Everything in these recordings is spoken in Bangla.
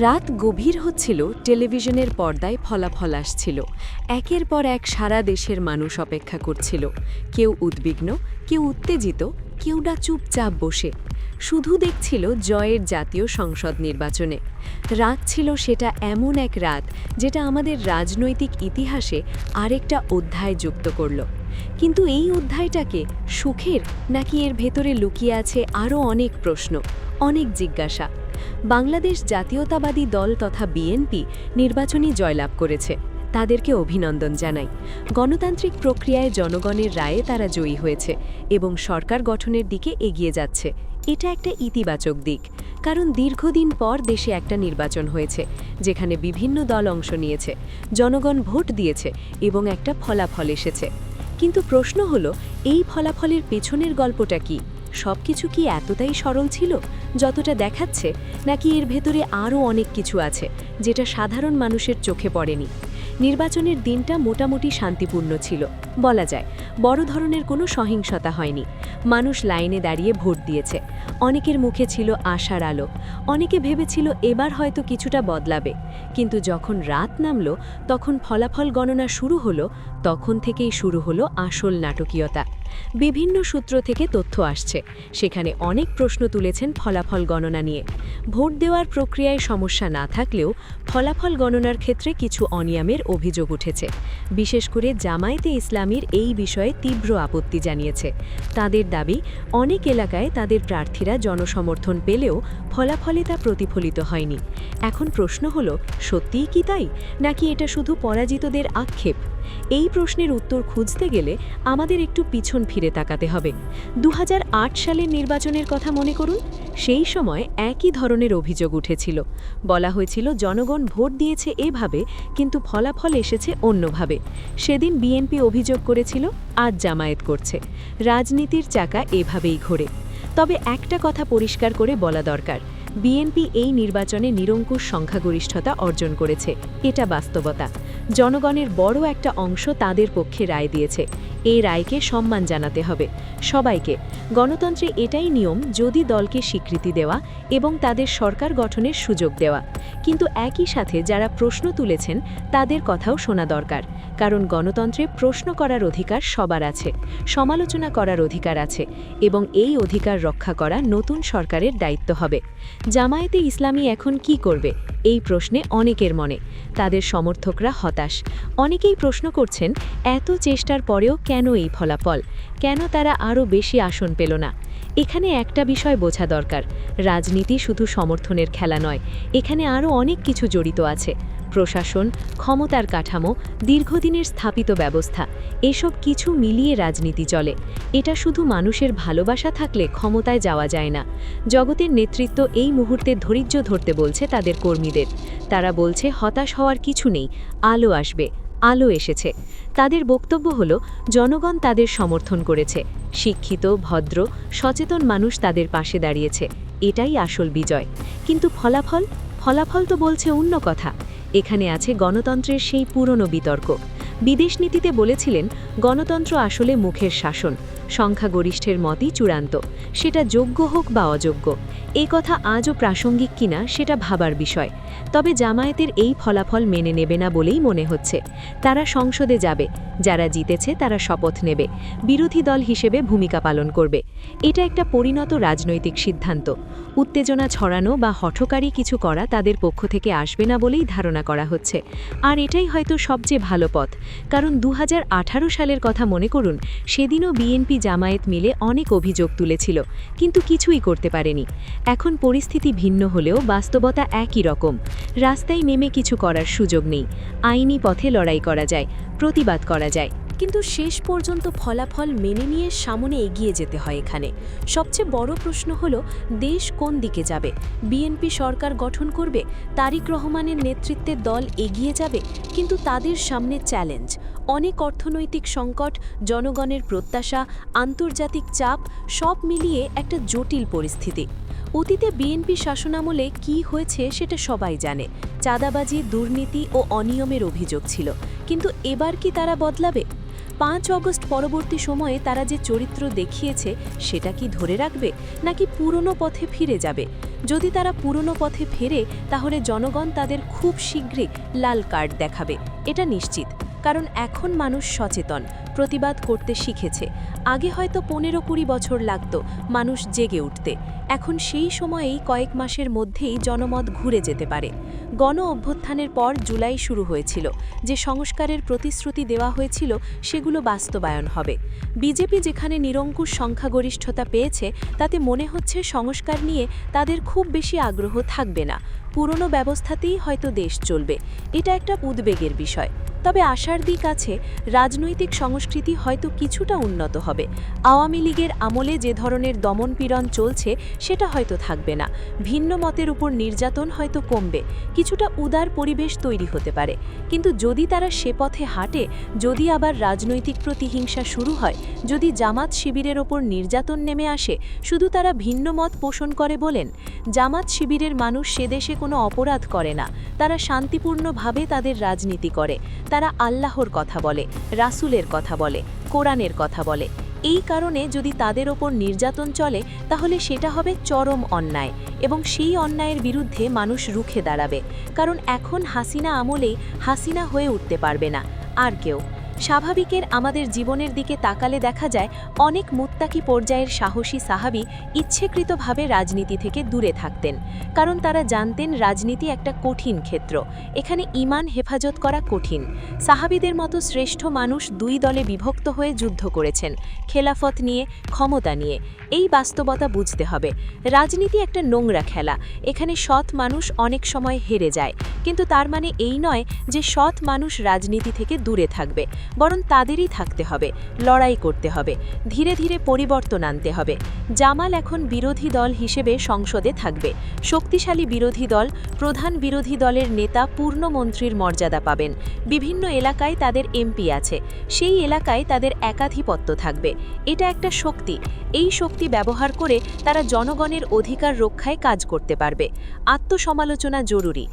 রাত গভীর হচ্ছিল, টেলিভিশনের পর্দায় ফলাফল আসছিল। একের পর এক সারা দেশের মানুষ অপেক্ষা করছিল। কেউ উদ্বিগ্ন, কেউ উত্তেজিত, কেউ না চুপচাপ বসে। শুধু দেখছিল জয়ের জাতীয় সংসদ নির্বাচনে। রাত ছিল সেটা এমন এক রাত, যেটা আমাদের রাজনৈতিক ইতিহাসে আরেকটা অধ্যায় যুক্ত করল। কিন্তু এই অধ্যায়টাকে সুখের নাকি এর ভেতরে লুকিয়ে আছে আরও অনেক প্রশ্ন, অনেক জিজ্ঞাসা। বাংলাদেশ জাতীয়তাবাদী দল তথা বিএনপি নির্বাচনী জয়লাভ করেছে। তাদেরকে অভিনন্দন জানাই। গণতান্ত্রিক প্রক্রিয়ায় জনগণের রায়ে তারা জয়ী হয়েছে এবং সরকার গঠনের দিকে এগিয়ে যাচ্ছে। এটা একটা ইতিবাচক দিক, কারণ দীর্ঘদিন পর দেশে একটা নির্বাচন হয়েছে, যেখানে বিভিন্ন দল অংশ নিয়েছে, জনগণ ভোট দিয়েছে এবং একটা ফলাফল এসেছে। কিন্তু প্রশ্ন হলো, এই ফলাফলের পেছনের গল্পটা কি? সবকিছু কি এতটাই সরল ছিল, যতটা দেখাচ্ছে, নাকি এর ভেতরে আরও অনেক কিছু আছে, যেটা সাধারণ মানুষের চোখে পড়েনি? নির্বাচনের দিনটা মোটামুটি শান্তিপূর্ণ ছিল, বলা যায়। বড় ধরনের কোনো সহিংসতা হয়নি। মানুষ লাইনে দাঁড়িয়ে ভোট দিয়েছে। অনেকের মুখে ছিল আশার আলো। অনেকে ভেবেছিল এবার হয়তো কিছুটা বদলাবে। কিন্তু যখন রাত নামল, তখন ফলাফল গণনা শুরু হলো তখন থেকেই শুরু হলো আসল নাটকীয়তা। বিভিন্ন সূত্র থেকে তথ্য আসছে, সেখানে অনেক প্রশ্ন তুলেছেন ফলাফল গণনা নিয়ে। ভোট দেওয়ার প্রক্রিয়ায় সমস্যা না থাকলেও ফলাফল গণনার ক্ষেত্রে কিছু অনিয়মের অভিযোগ উঠেছে। বিশেষ করে জামায়াতে ইসলামীর এই বিষয়ে তীব্র আপত্তি জানিয়েছে। তাদের দাবি, অনেক এলাকায় তাদের প্রার্থীরা জনসমর্থন পেলেও ফলাফলে তা প্রতিফলিত হয়নি। এখন প্রশ্ন হলো, সত্যিই কি তাই? নাকি এটা শুধু পরাজিতদের আক্ষেপ? এই প্রশ্নের উত্তর খুঁজতে গেলে আমাদের একটু পিছন ফিরে তাকাতে হবে। দু হাজার আট সালের নির্বাচনের কথা মনে করুন, সেই সময় একই ধরনের অভিযোগ উঠেছিল। বলা হয়েছিল, জনগণ ভোট দিয়েছে এভাবে, কিন্তু ফলাফল এসেছে অন্যভাবে। সেদিন বিএনপি অভিযোগ করেছিল, আজ জামায়াত করছে। রাজনীতির চাকা এভাবেই ঘোরে। তবে একটা কথা পরিষ্কার করে বলা দরকার বিএনপি এই নির্বাচনে নিরঙ্কুশ সংখ্যাগরিষ্ঠতা অর্জন করেছে। এটা বাস্তবতা। জনগণের বড় একটা অংশ তাদের পক্ষে রায় দিয়েছে। এই রায়কে সম্মান জানাতে হবে। সবাইকে। গণতন্ত্রে এটাই নিয়ম, যদি দলকে স্বীকৃতি দেওয়া এবং তাদের সরকার গঠনের সুযোগ দেওয়া। কিন্তু একই সাথে যারা প্রশ্ন তুলেছেন, তাদের কথাও শোনা দরকার। কারণ গণতন্ত্রে প্রশ্ন করার অধিকার সবার আছে, সমালোচনা করার অধিকার আছে এবং এই অধিকার রক্ষা করা নতুন সরকারের দায়িত্ব হবে। জামায়াতে ইসলামী এখন কি করবে? এই প্রশ্নে অনেকের মনে। তাদের সমর্থকরা হতাশ। অনেকেই প্রশ্ন করছেন, এত চেষ্টার পরেও কেন এই ফলাফল? কেন তারা আরও বেশি আসন পেল না? এখানে একটা বিষয় বোঝা দরকার। রাজনীতি শুধু সমর্থনের খেলা নয়, এখানে আরও অনেক কিছু জড়িত আছে। প্রশাসন, ক্ষমতার কাঠামো, দীর্ঘদিনের স্থাপিত ব্যবস্থা, এসব কিছু মিলিয়ে রাজনীতি চলে। এটা শুধু মানুষের ভালোবাসা থাকলে ক্ষমতায় যাওয়া যায় না। জগতের নেতৃত্ব এই মুহূর্তে ধৈর্য ধরতে বলছে তাদের কর্মীদের। তারা বলছে হতাশ হওয়ার কিছু নেই, আলো আসবে। আলো এসেছে। তাদের বক্তব্য হল, জনগণ তাদের সমর্থন করেছে, শিক্ষিত, ভদ্র, সচেতন মানুষ তাদের পাশে দাঁড়িয়েছে, এটাই আসল বিজয়। কিন্তু ফলাফল? ফলাফল তো বলছে অন্য কথা। এখানে আছে গণতন্ত্রের সেই পুরনো বিতর্ক। বিদেশ নীতিতে বলেছিলেন, গণতন্ত্র আসলে মুখের শাসন, সংখ্যাগরিষ্ঠের মতই চূড়ান্ত, সেটা যোগ্য হোক বা অযোগ্য। এ কথা আজও প্রাসঙ্গিক কিনা সেটা ভাবার বিষয়। তবে জামায়াতের এই ফলাফল মেনে নেবে না বলেই মনে হচ্ছে। তারা সংসদে যাবে, যারা জিতেছে তারা শপথ নেবে। বিরোধী দল হিসেবে ভূমিকা পালন করবে। এটা একটা পরিণত রাজনৈতিক সিদ্ধান্ত। উত্তেজনা ছড়ানো বা হঠকারী কিছু করা তাদের পক্ষ থেকে আসবে না বলেই ধারণা করা হচ্ছে। আর এটাই হয়তো সবচেয়ে ভালো পথ। কারণ দু হাজার আঠারো সালের কথা মনে করুন, সেদিনও বিএনপি জামায়াত মিলে অনেক অভিযোগ তুলেছিল, কিন্তু কিছুই করতে পারেনি। এখন পরিস্থিতি ভিন্ন হলেও বাস্তবতা একই রকম। রাস্তায় নেমে কিছু করার সুযোগ নেই। আইনি পথে লড়াই করা যায়, প্রতিবাদ করা যায়। কিন্তু শেষ পর্যন্ত ফলাফল মেনে নিয়ে সামনে এগিয়ে যেতে হয় এখানে। সবচেয়ে বড় প্রশ্ন হল, দেশ কোন দিকে যাবে? বিএনপি সরকার গঠন করবে? তারিক রহমানের নেতৃত্বে দল এগিয়ে যাবে? কিন্তু তাদের সামনে চ্যালেঞ্জ। অনেক অর্থনৈতিক সংকট, জনগণের প্রত্যাশা, আন্তর্জাতিক চাপ, সব মিলিয়ে একটা জটিল পরিস্থিতি। অতীতে বিএনপি শাসনামলে কি হয়েছে সেটা সবাই জানে। চাঁদাবাজি, দুর্নীতি ও অনিয়মের অভিযোগ ছিল। কিন্তু এবার কি তারা বদলাবে? পাঁচ অগস্ট পরবর্তী সময়ে তারা যে চরিত্র দেখিয়েছে, সেটা কি ধরে রাখবে, নাকি পুরনো পথে ফিরে যাবে? যদি তারা পুরনো পথে ফেরে, তাহলে জনগণ তাদের খুব শীঘ্রই লাল কার্ড দেখাবে, এটা নিশ্চিত। কারণ এখন মানুষ সচেতন, প্রতিবাদ করতে শিখেছে। আগে হয়তো পনেরো কুড়ি বছর লাগত মানুষ জেগে উঠতে। এখন সেই সময়েই কয়েক মাসের মধ্যেই জনমত ঘুরে যেতে পারে। গণ অভ্যুত্থানের পর জুলাই শুরু হয়েছিল। যে সংস্কারের প্রতিশ্রুতি দেওয়া হয়েছিল সেগুলো বাস্তবায়ন হবে। বিজেপি যেখানে নিরঙ্কুশ সংখ্যাগরিষ্ঠতা পেয়েছে, তাতে মনে হচ্ছে সংস্কার নিয়ে তাদের খুব বেশি আগ্রহ থাকবে না। পুরনো ব্যবস্থাতেই হয়তো দেশ চলবে। এটা একটা উদ্বেগের বিষয়। তবে আশার দিক আছে, রাজনৈতিক সংস্কৃতি হয়তো কিছুটা উন্নত হবে। আওয়ামী লীগের আমলে যে ধরনের দমনপীড়ন চলছে, সেটা হয়তো থাকবে না। ভিন্ন মতের উপর নির্যাতন হয়তো কমবে। কিছুটা উদার পরিবেশ তৈরি হতে পারে। কিন্তু যদি তারা সে পথে হাঁটে, যদি আবার রাজনৈতিক প্রতিহিংসা শুরু হয়, যদি জামাত শিবিরের ওপর নির্যাতন নেমে আসে, শুধু তারা ভিন্ন মত পোষণ করে বলেন? জামাত শিবিরের মানুষ সে দেশে কোনো অপরাধ করে না। তারা শান্তিপূর্ণভাবে তাদের রাজনীতি করে। তারা আল্লাহর কথা বলে, রাসুলের কথা বলে, কোরআনের কথা বলে। এই কারণে যদি তাদের ওপর নির্যাতন চলে, তাহলে সেটা হবে চরম অন্যায় এবং সেই অন্যায়ের বিরুদ্ধে মানুষ রুখে দাঁড়াবে। কারণ এখন হাসিনা আমলেই হাসিনা হয়ে উঠতে পারবে না, আর কেউ। স্বাভাবিকের আমাদের জীবনের দিকে তাকালে দেখা যায়, অনেক মুত্তাকি পর্যায়ের সাহসী সাহাবি ইচ্ছেকৃতভাবে রাজনীতি থেকে দূরে থাকতেন, কারণ তারা জানতেন রাজনীতি একটা কঠিন ক্ষেত্র, এখানে ইমান হেফাজত করা কঠিন। সাহাবিদের মতো শ্রেষ্ঠ মানুষ দুই দলে বিভক্ত হয়ে যুদ্ধ করেছেন, খেলাফত নিয়ে, ক্ষমতা নিয়ে। এই বাস্তবতা বুঝতে হবে, রাজনীতি একটা নোংরা খেলা, এখানে সৎ মানুষ অনেক সময় হেরে যায় কিন্তু তার মানে এই নয় যে সৎ মানুষ রাজনীতি থেকে দূরে থাকবে, বরং তাদেরই থাকতে হবে, লড়াই করতে হবে, ধীরে ধীরে পরিবর্তন আনতে হবে। জামাল এখন বিরোধী দল হিসেবে সংসদে থাকবে। শক্তিশালী বিরোধী দল, প্রধান বিরোধী দলের নেতা পূর্ণমন্ত্রীর মর্যাদা পাবেন। বিভিন্ন এলাকায় তাদের এমপি আছে। সেই এলাকায় তাদের একাধিপত্য থাকবে। এটা একটা শক্তি। এই শক্তি ব্যবহার করে তারা জনগণের অধিকার রক্ষায় কাজ করতে পারবে। আত্মসমালোচনা জরুরি।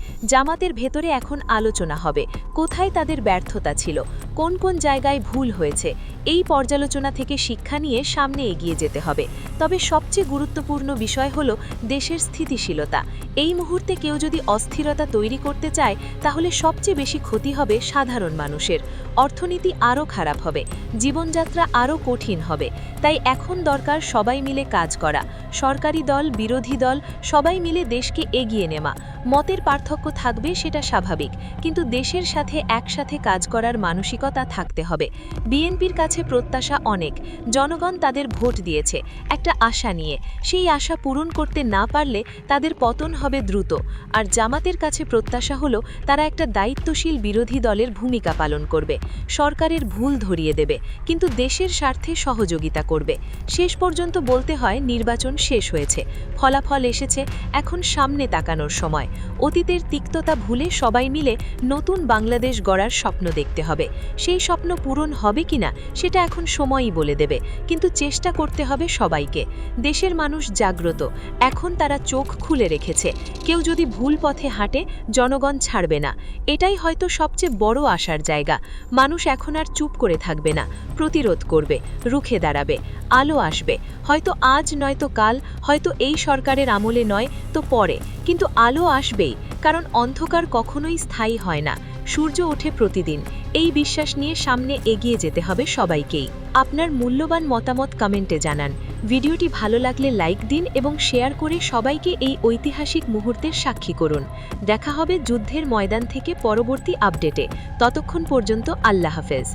জামাতের ভেতরে এখন আলোচনা হবে। কোথায় তাদের ব্যর্থতা ছিল? কোন কোন জায়গায় ভুল হয়েছে? এই পর্যালোচনা থেকে শিক্ষা নিয়ে সামনে এগিয়ে যেতে হবে। তবে সবচেয়ে গুরুত্বপূর্ণ বিষয় হল দেশের স্থিতিশীলতা। এই মুহূর্তে কেউ যদি অস্থিরতা তৈরি করতে চায়, তাহলে সবচেয়ে বেশি ক্ষতি হবে সাধারণ মানুষের। অর্থনীতি আরও খারাপ হবে। জীবনযাত্রা আরও কঠিন হবে। তাই এখন দরকার সবাই মিলে কাজ করা। সরকারি দল, বিরোধী দল, সবাই মিলে দেশকে এগিয়ে নেওয়া। মতের পার্থক্য থাকবে সেটা স্বাভাবিক, কিন্তু দেশের সাথে একসাথে কাজ করার মানসিকতা থাকতে হবে। বিএনপির কাছে প্রত্যাশা অনেক, জনগণ তাদের ভোট দিয়েছে, একটা আশা নিয়ে। সেই আশা পূরণ করতে না পারলে তাদের পতন হবে দ্রুত, আর জামাতের কাছে প্রত্যাশা হলো তারা একটা দায়িত্বশীল বিরোধী দলের ভূমিকা পালন করবে। সরকারের ভুল ধরিয়ে দেবে, কিন্তু দেশের স্বার্থে সহযোগিতা করবে। শেষ পর্যন্ত বলতে হয়, নির্বাচন শেষ হয়েছে, ফলাফল এসেছে, এখন সামনে তাকানোর সময়। অতীতের তিক্ততা ভুলে সবাই মিলে নতুন বাংলাদেশ গড়ার স্বপ্ন দেখতে হবে। সেই স্বপ্ন পূরণ হবে কিনা সেটা এখন সময়ই বলে দেবে, কিন্তু চেষ্টা করতে হবে সবাইকে। দেশের মানুষ জাগ্রত, এখন তারা চোখ খুলে রেখেছে। কেউ যদি ভুল পথে হাঁটে, জনগণ ছাড়বে না। এটাই হয়তো সবচেয়ে বড় আশার জায়গা। মানুষ এখন আর চুপ করে থাকবে না, প্রতিরোধ করবে, রুখে দাঁড়াবে, আলো আসবে। হয়তো আজ নয়তো কাল, হয়তো এই সরকারের আমলে নয়, তো পরে। কিন্তু আলো আসবেই। কারণ অন্ধকার কখনোই স্থায়ী হয় না। সূর্য ওঠে প্রতিদিন। এই বিশ্বাস নিয়ে সামনে এগিয়ে যেতে হবে সবাইকেই। আপনার মূল্যবান মতামত কমেন্টে জানান। ভিডিওটি ভালো লাগলে লাইক দিন এবং শেয়ার করে সবাইকে এই ঐতিহাসিক মুহূর্তের সাক্ষী করুন। দেখা হবে যুদ্ধের ময়দান থেকে পরবর্তী আপডেটে। ততক্ষণ পর্যন্ত আল্লাহ হাফেজ।